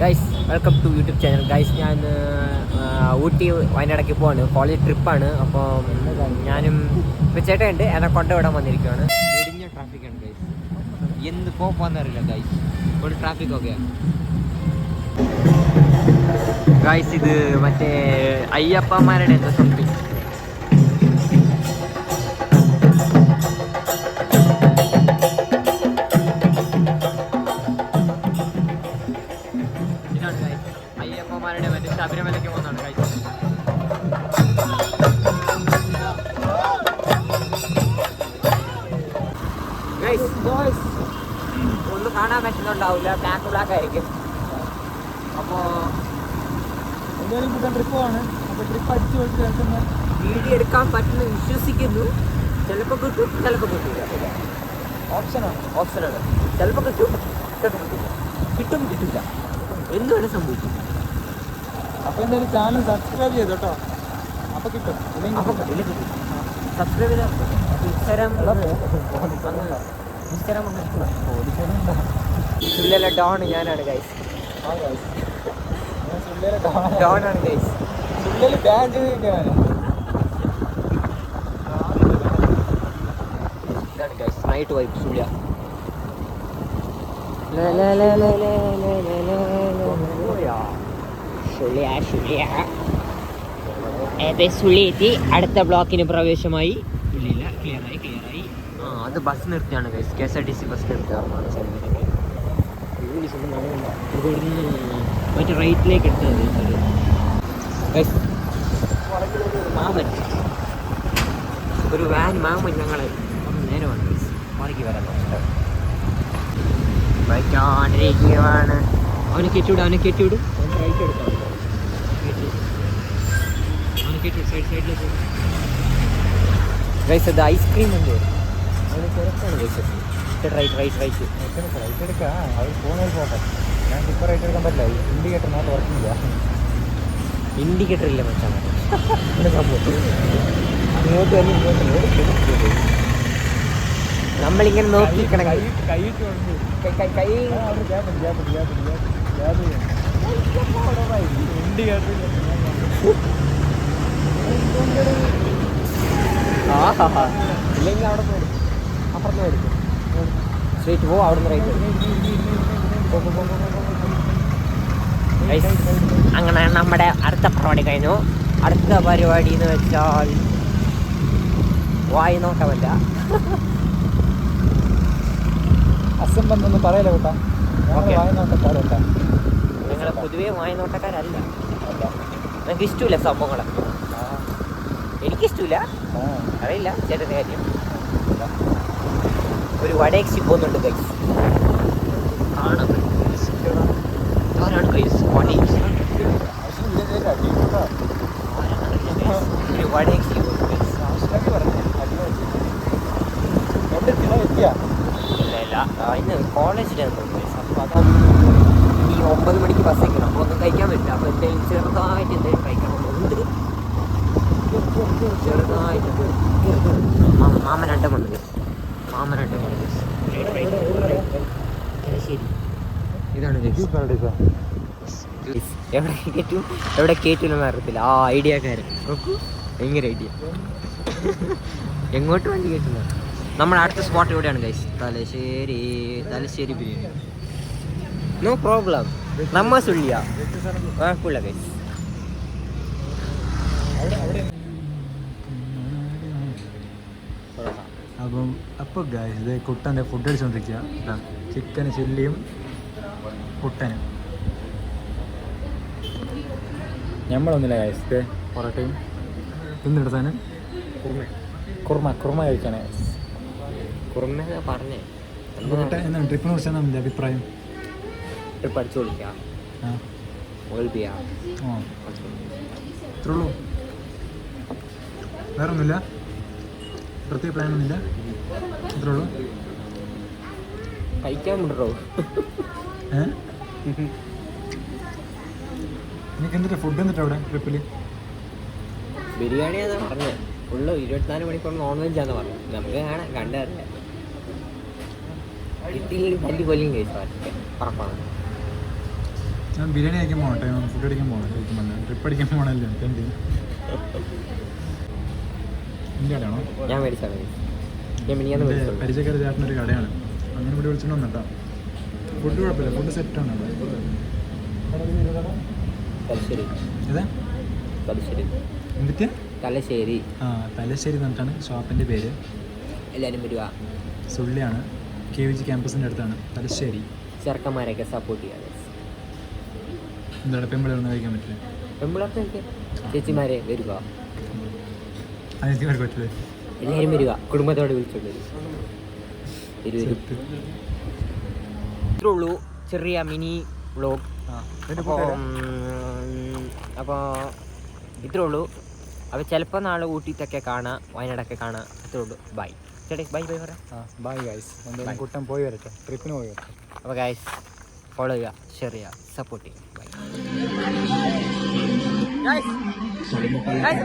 Guys welcome to YouTube channel guys ഞാൻ ഊട്ടി വയനാടൊക്കെ പോവാണ്. കോളേജ് ട്രിപ്പാണ് അപ്പോൾ ഞാനും ഇപ്പം ചേട്ടനുണ്ട്. എന്നെ കൊണ്ടുവിടാൻ വന്നിരിക്കുകയാണ് ഇടിഞ്ഞ ട്രാഫിക്കാണ് ഗൈസ് എന്ത് പോകാന്നറിയില്ല ഗൈസ് ഒരു ട്രാഫിക് ഒക്കെ. ഗൈസ് ഇത് മറ്റേ അയ്യപ്പന്മാരുടെ എന്താ സംതിങ് കാണാൻ ബ്ലാക്ക് ബ്ലാക്ക് ആയിരിക്കും അപ്പോൾ എന്തായാലും ട്രിപ്പ് ആണ് അപ്പോൾ ട്രിപ്പ് അടിച്ചു കേൾക്കുന്ന വീഡിയോ എടുക്കാൻ പറ്റുന്ന വിശ്വസിക്കുന്നു. ചിലപ്പോൾ കിട്ടും ചിലപ്പോൾ കിട്ടില്ല ഓപ്ഷനാണ് ഓപ്ഷനാണ് ചിലപ്പോൾ കിട്ടും ചിലപ്പോൾ കിട്ടില്ല കിട്ടും കിട്ടില്ല എന്ത് വേണേൽ സംഭവിക്കും? അപ്പോൾ എന്തായാലും ചാനൽ സബ്സ്ക്രൈബ് ചെയ്തു കേട്ടോ. അപ്പോൾ കിട്ടും. അപ്പോൾ കിട്ടില്ല കിട്ടും. സബ്സ്ക്രൈബ് ചെയ്താൽ ഇൻസ്റ്റാഗ്രാം ഇല്ലല്ല ഡോൺ ഞാനാണ് ഗൈസ് ഡോൺ ആണ് ഗൈസ് ബാൻഡ് ഞാൻ ഇതാണ് ഗൈസ് നൈറ്റ് വൈബ് സുള്ളിയെത്തി അടുത്ത ബ്ലോക്കിന് പ്രവേശമായി. ഇല്ലില്ല ക്ലിയറായി ആ അത് ബസ് നിർത്തിയാണ് guys K S R T C bus നിർത്തിയാണ് മറ്റേ റൈറ്റിലേക്ക് എടുത്തത് ഗൈസ് മാമൻ. ഒരു വാൻ മാമൻ ഞങ്ങൾ നേരമാണ് ഗൈസ് മാറിക്ക് വരാൻ നോക്കാം വയ്ക്കാണ്ടിരിക്കുകയാണ് അവനെ കെട്ടിവിടും അവനെ കെട്ടിവിടും റൈറ്റ് എടുക്കാം അവനെ കെട്ടി സൈഡ് സൈഡിലേക്ക് ഗൈസ് അത് ഐസ്ക്രീം ഉണ്ട് റൈറ്റ് റൈറ്റ് റൈറ്റ് റൈറ്റ് എടുക്കാം. അവർ പോകുന്നതിൽ പോട്ടെ. ഞാൻ ഇപ്പോൾ റൈറ്റ് എടുക്കാൻ പറ്റില്ല. ഇൻഡിക്കേറ്റർ മാത്രം വർക്കില്ല ഇൻഡിക്കേറ്റർ ഇല്ല. മച്ചാൻ അങ്ങോട്ട് തന്നെ ഇങ്ങോട്ട്. നമ്മളിങ്ങനെ നോക്കി ആഹാ. ഇല്ലെങ്കിൽ അവിടെ പോയി അപ്പുറത്ത് പോയി സ്ട്രീറ്റ് പോ അവിടുന്ന് റൈറ്റ് അങ്ങനെ നമ്മുടെ അടുത്ത പരിപാടി കഴിഞ്ഞു. അടുത്ത പരിപാടി എന്ന് വെച്ചാൽ വായി നോക്കാമല്ല. അസംബന്ധം പറയല കേട്ടാ? ഓക്കെ. വായി നോക്കട്ടാ കേട്ടാ. നിങ്ങൾ പൊതുവേ വായി നോട്ടക്കാരല്ല എനിക്ക് ഇഷ്ടമില്ല സംഭവങ്ങൾ എനിക്കിഷ്ടമില്ല. അറിയില്ല. ചേട്ടന്റെ കാര്യം. ഒരു വടയക്സി പോകുന്നുണ്ട് ഗൈസ് കാണാം ആരാണ് ഇല്ല ഇല്ല. ഇന്ന് കോളേജിലാണ് തോന്നുന്നു ഗൈസ് അപ്പോൾ അപ്പം ഈ ഒമ്പത് മണിക്ക് ബസ് എത്തണം അപ്പോൾ ഒന്നും കഴിക്കാൻ പറ്റില്ല അപ്പോൾ എന്തെങ്കിലും ചെറുതായിട്ട് എന്തെങ്കിലും കഴിക്കണമെന്നുണ്ട് ചെറുതായിട്ട് മാമ- മാമൻ രണ്ടും വന്നു ഗൈസ് മാമൻ രണ്ടും വന്നു ഗൈസ് റൈറ്റ് റൈറ്റ് റൈറ്റ് ശരി ഇതാണ് എവിടെ കയറ്റും എവിടെ കയറ്റില്ലെന്ന് അറിയത്തില്ല. ആ ഐഡിയക്കാരൻ നോക്കൂ. ഭയങ്കര ഐഡിയ എങ്ങോട്ട് വണ്ടി കയറ്റുന്നത് നമ്മുടെ അടുത്ത സ്പോട്ട് എവിടെയാണ് guys Thalassery Thalassery biryani. No problem നമ്മ സുള്ളിയ കുഴപ്പമില്ല ഗൈസ് അപ്പം അപ്പോൾ ഗായ്സ് ഇത് കുട്ടന്റെ ഫുഡ് അടിച്ചുകൊണ്ടിരിക്കുക ചിക്കൻ ചില്ലിയും കുട്ടനും ഞമ്മളൊന്നുമില്ല ഗായ്സ് ഇത് പൊറോട്ടയും. തിന്നെടുത്താനും കുർമ കുർമ കഴിക്കാനേ കുറുമ പറഞ്ഞേ. പൊറോട്ട എന്താണ്? ട്രിപ്പിനെ കുറിച്ച് എന്താണ് നിന്റെ അഭിപ്രായം? ട്രിപ്പ് അടിച്ചു വിളിക്കാം ആ. വേൾബിയാ ആ. ഇത്രേ ഉള്ളൂ. വേറെ ഒന്നുമില്ല പ്രത്യേക പ്ലാൻ ഒന്നുമില്ല ഇത്രേ ഉള്ളൂ കഴിക്കാൻ വിടറോ? നിനക്ക് എന്നിട്ട് ഫുഡ് എന്നിട്ട് അവിടെ ട്രിപ്പിൽ ബിരിയാണിയാന്ന് പറഞ്ഞത്. ഫുള്ള് ഇരുപത്തിനാല് മണിക്കൂർ നോൺ വെജ് പറഞ്ഞു നമുക്ക് കാണാം കണ്ടറിയാം. തല്ലി കൊല്ലും ഉറപ്പാണ്. ഞാൻ ബിരിയാണി കഴിക്കാൻ പോകട്ടെ ഫുഡ് അടിക്കാൻ പോകണം ശരിക്കും പറഞ്ഞാൽ ട്രിപ്പ് അടിക്കാൻ എനിക്ക് എന്റെ കടയാണോ ഞാൻ മേടിച്ചാൽ മതി ഞാൻ മിനിയാന്ന് വിളിച്ചത്. മേടിച്ചോളൂ പരിചയക്കാര ചേട്ടനൊരു കടയാണ്. അങ്ങനെ ഇവിടെ വിളിച്ചിട്ട് വന്നിട്ടാ. ഫുഡ് കുഴപ്പമില്ല. ഫുഡ് സെറ്റാണ് തലശ്ശേരി. ഏതാ? തലശ്ശേരി. എന്തൊക്കെ തലശ്ശേരി. ആ തലശ്ശേരി എന്നിട്ടാണ് ഷോപ്പിന്റെ പേര്. എല്ലാവരും വരിക. സുള്ളിയാണ്. കെ വി ജി ക്യാമ്പസിന്റെ അടുത്താണ്. തലശ്ശേരി. ചെറുക്കന്മാരെയൊക്കെ സപ്പോർട്ട് ചെയ്യാതെ എന്താണ്? പെമ്പിളർന്ന് കഴിക്കാൻ പറ്റില്ല? പെമ്പിളർക്ക് ചേച്ചിമാരെ വരിക. അനിയത്തിമാർക്ക് പറ്റില്ലേ? എല്ലാവരും വരിക. കുടുംബത്തോടെ വിളിച്ചോണ്ട് ഇത്രേ ഉള്ളൂ ചെറിയ മിനി വ്ളോഗ് ആ അപ്പോൾ അപ്പോൾ ഇത്രേ ഉള്ളൂ അപ്പോൾ ചിലപ്പോൾ നാളെ ഊട്ടിത്തൊക്കെ കാണാം. വയനാടൊക്കെ കാണാം. ഇത്രേ ഉള്ളൂ ബൈ. ചേട്ടേ ബൈ ബൈ പറ. ബൈ ഗൈസ് എന്തായാലും കുട്ടം പോയി വരട്ടെ. ട്രിപ്പിന് പോയി വരട്ടെ. അപ്പോൾ ഗൈസ് ഫോളോ ചെയ്യുക. ഷെയർ ചെയ്യുക. സപ്പോർട്ട് ചെയ്യുക. Bye Nice. Nice,